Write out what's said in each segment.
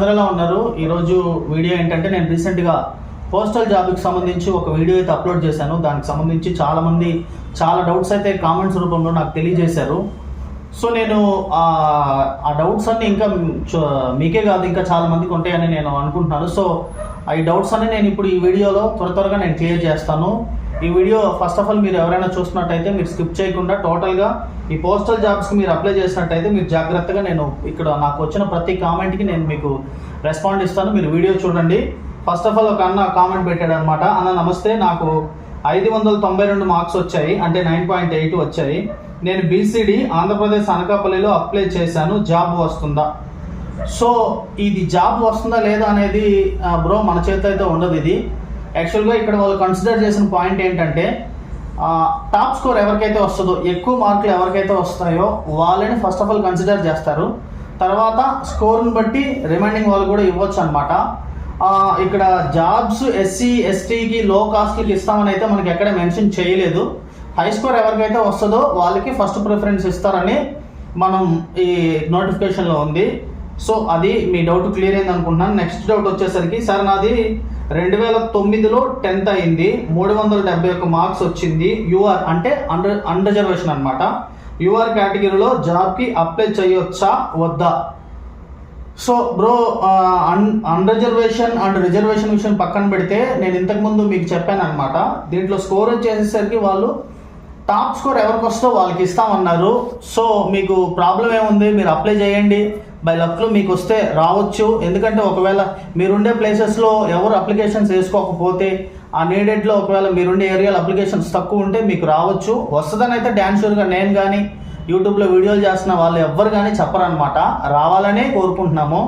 అందరూ ఉన్నారు. ఈరోజు వీడియో ఏంటంటే నేను రీసెంట్గా పోస్టల్ జాబ్కి సంబంధించి ఒక వీడియో అయితే అప్లోడ్ చేశాను. దానికి సంబంధించి చాలామంది చాలా డౌట్స్ అయితే కామెంట్స్ రూపంలో నాకు తెలియజేశారు. సో నేను ఆ డౌట్స్ అన్ని ఇంకా మీకే కాదు ఇంకా చాలా మందికి ఉంటాయని నేను అనుకుంటున్నాను. సో ఆ ఈ డౌట్స్ అన్ని నేను ఇప్పుడు ఈ వీడియోలో త్వర త్వరగా నేను క్లియర్ చేస్తాను. ఈ వీడియో ఫస్ట్ ఆఫ్ ఆల్ మీరు ఎవరైనా చూస్తున్నట్టయితే మీరు స్కిప్ చేయకుండా టోటల్గా ఈ పోస్టల్ జాబ్స్కి మీరు అప్లై చేసినట్టయితే మీరు జాగ్రత్తగా నేను ఇక్కడ నాకు వచ్చిన ప్రతి కామెంట్కి నేను మీకు రెస్పాండ్ ఇస్తాను. మీరు వీడియో చూడండి. ఫస్ట్ ఆఫ్ ఆల్ ఒక అన్న కామెంట్ పెట్టాడు అనమాట అన్న నమస్తే నాకు ఐదు వందల తొంభై రెండు మార్క్స్ వచ్చాయి. అంటే నైన్ పాయింట్ ఎయిట్ వచ్చాయి. నేను బీసీడీ ఆంధ్రప్రదేశ్ అనకాపల్లిలో అప్లై చేశాను. జాబ్ వస్తుందా? సో ఇది జాబ్ వస్తుందా లేదా అనేది బ్రో మన చేత అయితే ఉండదు ఇది. యాక్చువల్గా ఇక్కడ వాళ్ళు కన్సిడర్ చేసిన పాయింట్ ఏంటంటే టాప్ స్కోర్ ఎవరికైతే వస్తుందో ఎక్కువ మార్కులు ఎవరికైతే వస్తాయో వాళ్ళని ఫస్ట్ ఆఫ్ ఆల్ కన్సిడర్ చేస్తారు. తర్వాత స్కోర్ని బట్టి రిమైండింగ్ వాళ్ళు కూడా ఇవ్వచ్చు అనమాట ఇక్కడ జాబ్స్ ఎస్సీ ఎస్టీకి లో కాస్ట్కి ఇస్తామని అయితే మనకి ఎక్కడ మెన్షన్ చేయలేదు. హై స్కోర్ ఎవరికైతే వస్తుందో వాళ్ళకి ఫస్ట్ ప్రిఫరెన్స్ ఇస్తారని మనం ఈ నోటిఫికేషన్లో ఉంది. సో అది మీ డౌట్ క్లియర్ అయింది అనుకుంటున్నాను. నెక్స్ట్ డౌట్ వచ్చేసరికి సార్ నాది రెండు వేల తొమ్మిదిలో టెన్త్ అయింది. మూడు వందల డెబ్బై ఒక్క మార్క్స్ వచ్చింది. యూఆర్ అంటే అండర్ అన్రిజర్వేషన్ అనమాట యూఆర్ కేటగిరీలో జాబ్కి అప్లై చేయొచ్చా? వద్దా? So bro un unreservation and reservation విషయం పక్కన పెడితే నేను ఇంతకుముందు మీకు చెప్పాను అనమాట దీంట్లో స్కోర్ వచ్చేసేసరికి వాళ్ళు టాప్ స్కోర్ ఎవరికి వస్తో వాళ్ళకి ఇస్తామన్నారు. సో మీకు ప్రాబ్లం ఏముంది? మీరు అప్లై చేయండి. బై లక్లో మీకు వస్తే రావచ్చు. ఎందుకంటే ఒకవేళ మీరుండే ప్లేసెస్లో ఎవరు అప్లికేషన్స్ వేసుకోకపోతే ఆ నీడెడ్లో ఒకవేళ మీరుండే ఏరియాలో అప్లికేషన్స్ తక్కువ ఉంటే మీకు రావచ్చు. వస్తుందని అయితే డ్యాన్స్ షూర్గా నేను కానీ యూట్యూబ్లో వీడియోలు చేస్తున్న వాళ్ళు ఎవ్వరు కానీ చెప్పరనమాట రావాలనే కోరుకుంటున్నాము.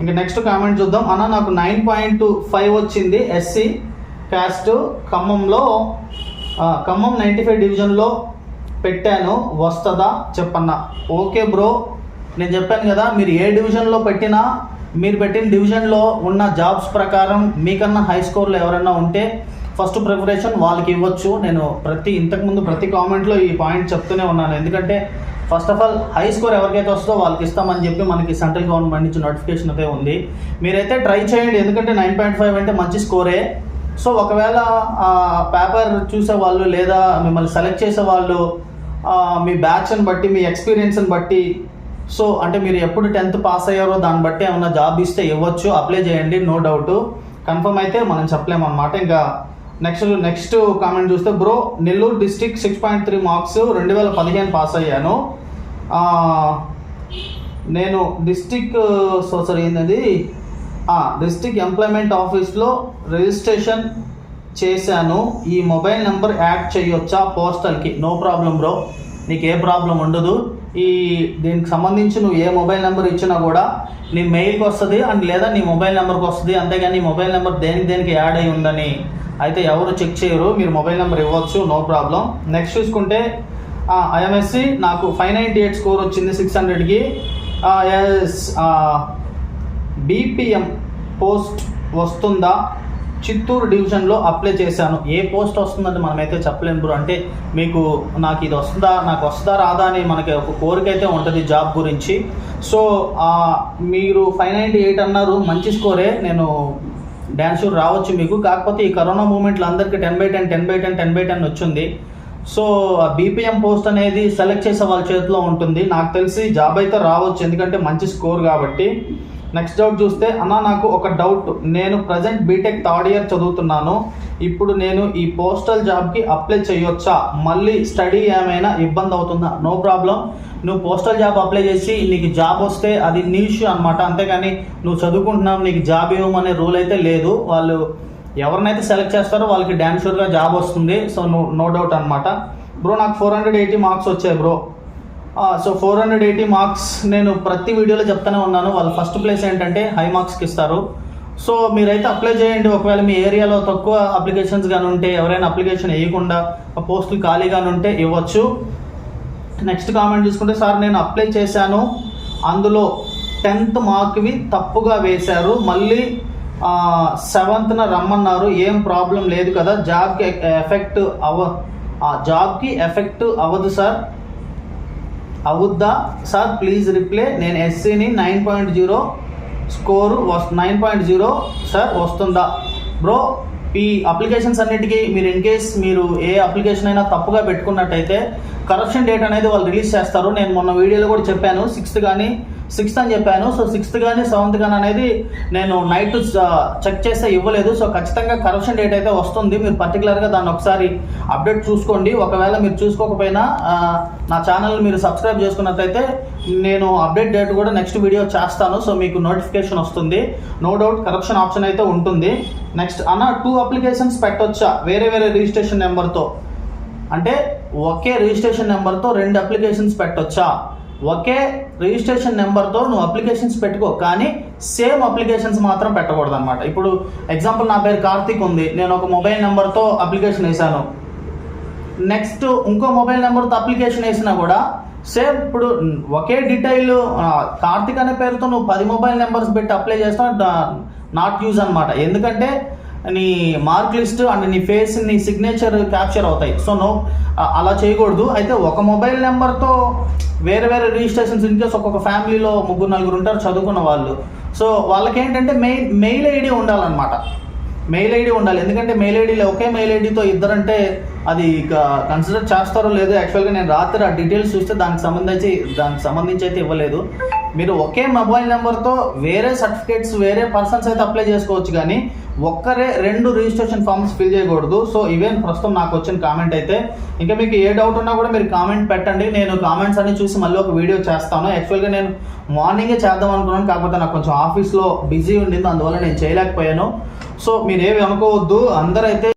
ఇంకా నెక్స్ట్ కామెంట్ చూద్దాం. అన్న నాకు నైన్ పాయింట్ ఫైవ్ వచ్చింది ఎస్సీ క్యాస్ట్ ఖమ్మంలో. ఖమ్మం నైంటీ ఫైవ్ డివిజన్లో పెట్టాను. వస్తుందా? చెప్పన్న. Okay bro. నేను చెప్పాను కదా మీరు ఏ డివిజన్లో పెట్టినా మీరు పెట్టిన డివిజన్లో ఉన్న జాబ్స్ ప్రకారం మీకన్నా హై స్కోర్లో ఎవరైనా ఉంటే ఫస్ట్ ప్రిపరేషన్ వాళ్ళకి ఇవ్వచ్చు. నేను ప్రతి ఇంతకుముందు ప్రతి కామెంట్లో ఈ పాయింట్ చెప్తూనే ఉన్నాను. ఎందుకంటే first of all high score ఎవరికైతే వస్తుందో వాళ్ళకి ఇస్తామని చెప్పి మనకి సెంట్రల్ గవర్నమెంట్ నుంచి నోటిఫికేషన్ అయితే ఉంది. మీరైతే ట్రై చేయండి. ఎందుకంటే నైన్ పాయింట్ ఫైవ్ అంటే మంచి స్కోరే. సో ఒకవేళ పేపర్ చూసే వాళ్ళు లేదా మిమ్మల్ని సెలెక్ట్ చేసే వాళ్ళు మీ బ్యాచ్ని బట్టి మీ ఎక్స్పీరియన్స్ని బట్టి సో అంటే మీరు ఎప్పుడు టెన్త్ పాస్ అయ్యారో దాన్ని బట్టి ఏమైనా జాబ్ ఇస్తే ఇవ్వచ్చు అప్లై చేయండి నో డౌట్. కన్ఫర్మ్ అయితే మనం చెప్పలేమన్నమాట ఇంకా నెక్స్ట్ నెక్స్ట్ కామెంట్ చూస్తే bro Nellore district six point three marks రెండు వేల పదిహేను పాస్ అయ్యాను. నేను డిస్టిక్ సో సారీ ఏంటది? డిస్టిక్ ఎంప్లాయ్మెంట్ ఆఫీస్లో రిజిస్ట్రేషన్ చేశాను. ఈ మొబైల్ నెంబర్ యాడ్ చేయొచ్చా పోస్టల్కి? No problem bro. నీకు ఏ ప్రాబ్లం ఉండదు. ఈ దీనికి సంబంధించి నువ్వు ఏ మొబైల్ నెంబర్ ఇచ్చినా కూడా నీ మెయిల్కి వస్తుంది అండ్ లేదా నీ మొబైల్ నెంబర్కి వస్తుంది. అంతేగాని నీ మొబైల్ నెంబర్ దేనికి దేనికి యాడ్ అయి ఉందని అయితే ఎవరు చెక్ చేయరు. మీరు మొబైల్ నెంబర్ ఇవ్వచ్చు. No problem. నెక్స్ట్ చూసుకుంటే ఐఎంఎస్సి నాకు ఫైవ్ నైంటీ ఎయిట్ స్కోర్ వచ్చింది సిక్స్ హండ్రెడ్కి ఎస్ బీపీఎం పోస్ట్ వస్తుందా? చిత్తూరు డివిజన్లో అప్లై చేశాను. ఏ పోస్ట్ వస్తుందని మనమైతే చెప్పలేము బ్రో. అంటే మీకు నాకు ఇది వస్తుందా నాకు వస్తుందా రాదా అని మనకి ఒక కోరిక అయితే ఉంటుంది జాబ్ గురించి. సో మీరు ఫైవ్ నైంటీ ఎయిట్ అన్నారు మంచి స్కోరే. నేను డ్యాన్స్ షూర్ రావచ్చు మీకు. కాకపోతే ఈ కరోనా మూమెంట్లో అందరికీ ten by ten ten by ten ten by ten వచ్చింది. సో ఆ బీపీఎం పోస్ట్ అనేది సెలెక్ట్ చేసే వాళ్ళ చేతిలో ఉంటుంది. నాకు తెలిసి జాబ్ అయితే రావచ్చు. ఎందుకంటే మంచి స్కోర్ కాబట్టి. నెక్స్ట్ డౌట్ చూస్తే అన్న నాకు ఒక డౌట్ నేను ప్రజెంట్ బీటెక్ థర్డ్ ఇయర్ చదువుతున్నాను. ఇప్పుడు నేను ఈ పోస్టల్ జాబ్కి అప్లై చేయొచ్చా? మళ్ళీ స్టడీ ఏమైనా ఇబ్బంది అవుతుందా? నో ప్రాబ్లం నువ్వు పోస్టల్ జాబ్ అప్లై చేసి నీకు జాబ్ వస్తే అది నీ ఇష్యూ అనమాట అంతేకాని నువ్వు చదువుకుంటున్నావు నీకు జాబ్ ఇవ్వమనే రూల్ అయితే లేదు. వాళ్ళు ఎవరినైతే సెలెక్ట్ చేస్తారో వాళ్ళకి డ్యాన్స్ షూర్గా జాబ్ వస్తుంది. సో నో నో డౌట్ అనమాట బ్రో నాకు ఫోర్ హండ్రెడ్ ఎయిటీ మార్క్స్ వచ్చాయి bro so four hundred eighty marks నేను ప్రతి వీడియోలో చెప్తానే ఉన్నాను. వాళ్ళు ఫస్ట్ ప్లేస్ ఏంటంటే హై మార్క్స్కి ఇస్తారు. సో మీరైతే అప్లై చేయండి. ఒకవేళ మీ ఏరియాలో తక్కువ అప్లికేషన్స్ కానీ ఉంటే ఎవరైనా అప్లికేషన్ వేయకుండా పోస్టులు ఖాళీగానే ఉంటే ఇవ్వచ్చు. నెక్స్ట్ కామెంట్ చూసుకుంటే సార్ నేను అప్లై చేశాను. అందులో టెన్త్ మార్క్వి తప్పుగా వేశారు. మళ్ళీ సెవెంత్న రమ్మన్నారు. ఏం ప్రాబ్లం లేదు కదా. జాబ్కి ఎఫెక్ట్ అవ ఆ జాబ్కి ఎఫెక్ట్ అవ్వదు సార్. అవుద్దా? సార్ ప్లీజ్ రిప్లై నేను ఎస్సీని నైన్ పాయింట్ జీరో స్కోరు వస్ నైన్ పాయింట్ జీరో సార్ వస్తుందా? బ్రో ఈ అప్లికేషన్స్ అన్నిటికీ మీరు ఇన్ కేస్ మీరు ఏ అప్లికేషన్ అయినా తప్పుగా పెట్టుకున్నట్టయితే కరప్షన్ డేట్ అనేది వాళ్ళు రిలీజ్ చేస్తారు. నేను మొన్న వీడియోలో కూడా చెప్పాను. సిక్స్త్ కానీ సిక్స్త్ అని చెప్పాను. సో సిక్స్త్ కానీ సెవెంత్ కానీ అనేది నేను నైట్ చెక్ చేస్తే ఇవ్వలేదు. సో ఖచ్చితంగా కరప్షన్ డేట్ అయితే వస్తుంది. మీరు పర్టికులర్గా దాన్ని ఒకసారి అప్డేట్ చూసుకోండి. ఒకవేళ మీరు చూసుకోకపోయినా నా ఛానల్ మీరు సబ్స్క్రైబ్ చేసుకున్నట్లయితే నేను అప్డేట్ డేట్ కూడా నెక్స్ట్ వీడియో చేస్తాను. సో మీకు నోటిఫికేషన్ వస్తుంది. నో డౌట్ కరప్షన్ ఆప్షన్ అయితే ఉంటుంది. నెక్స్ట్ అన్న టూ అప్లికేషన్స్ పెట్టొచ్చా? వేరే వేరే రిజిస్ట్రేషన్ నెంబర్తో. అంటే ఒకే రిజిస్ట్రేషన్ నెంబర్తో రెండు అప్లికేషన్స్ పెట్టొచ్చా? ఒకే రిజిస్ట్రేషన్ నెంబర్తో నువ్వు అప్లికేషన్స్ పెట్టుకో కానీ సేమ్ అప్లికేషన్స్ మాత్రం పెట్టకూడదు అనమాట ఇప్పుడు ఎగ్జాంపుల్ నా పేరు కార్తీక్ ఉంది నేను ఒక మొబైల్ నెంబర్తో అప్లికేషన్ వేశాను. నెక్స్ట్ ఇంకో మొబైల్ నెంబర్తో అప్లికేషన్ వేసినా కూడా సేమ్ ఇప్పుడు ఒకే డీటెయిల్ కార్తిక్ అనే పేరుతో నువ్వు పది మొబైల్ నెంబర్స్ పెట్టి అప్లై చేస్తా నాట్ యూజ్ అనమాట ఎందుకంటే నీ మార్క్ లిస్ట్ అండ్ నీ ఫేస్ నీ సిగ్నేచర్ క్యాప్చర్ అవుతాయి. సో నో అలా చేయకూడదు. అయితే ఒక మొబైల్ నెంబర్తో వేరే వేరే రిజిస్ట్రేషన్స్ ఇన్కేస్ ఒక్కొక్క ఫ్యామిలీలో ముగ్గురు నలుగురు ఉంటారు చదువుకున్న వాళ్ళు. సో వాళ్ళకి ఏంటంటే మెయిల్ మెయిల్ ఐడి ఉండాలన్నమాట. మెయిల్ ఐడి ఉండాలి. ఎందుకంటే మెయిల్ ఐడీలో ఒకే మెయిల్ ఐడితో ఇద్దరంటే అది ఇక కన్సిడర్ చేస్తారో లేదో యాక్చువల్గా నేను రాత్రి ఆ డీటెయిల్స్ చూస్తే దానికి సంబంధించి దానికి సంబంధించి అయితే ఇవ్వలేదు. మీరు ఒకే మొబైల్ నెంబర్తో వేరే సర్టిఫికేట్స్ వేరే పర్సన్స్ అయితే అప్లై చేసుకోవచ్చు కానీ ఒక్కరే రెండు రిజిస్ట్రేషన్ ఫామ్స్ ఫిల్ చేయకూడదు. సో ఇవేం ప్రస్తుతం నాకు వచ్చిన కామెంట్ అయితే. ఇంకా మీకు ఏ డౌట్ ఉన్నా కూడా మీరు కామెంట్ పెట్టండి. నేను కామెంట్స్ అన్ని చూసి మళ్ళీ ఒక వీడియో చేస్తాను. యాక్చువల్గా నేను మార్నింగే చేద్దాం అనుకున్నాను కాకపోతే నాకు కొంచెం ఆఫీస్లో బిజీ ఉండింది అందువల్ల నేను చేయలేకపోయాను. సో మీరు ఏమి అనుకోవద్దు. అందరైతే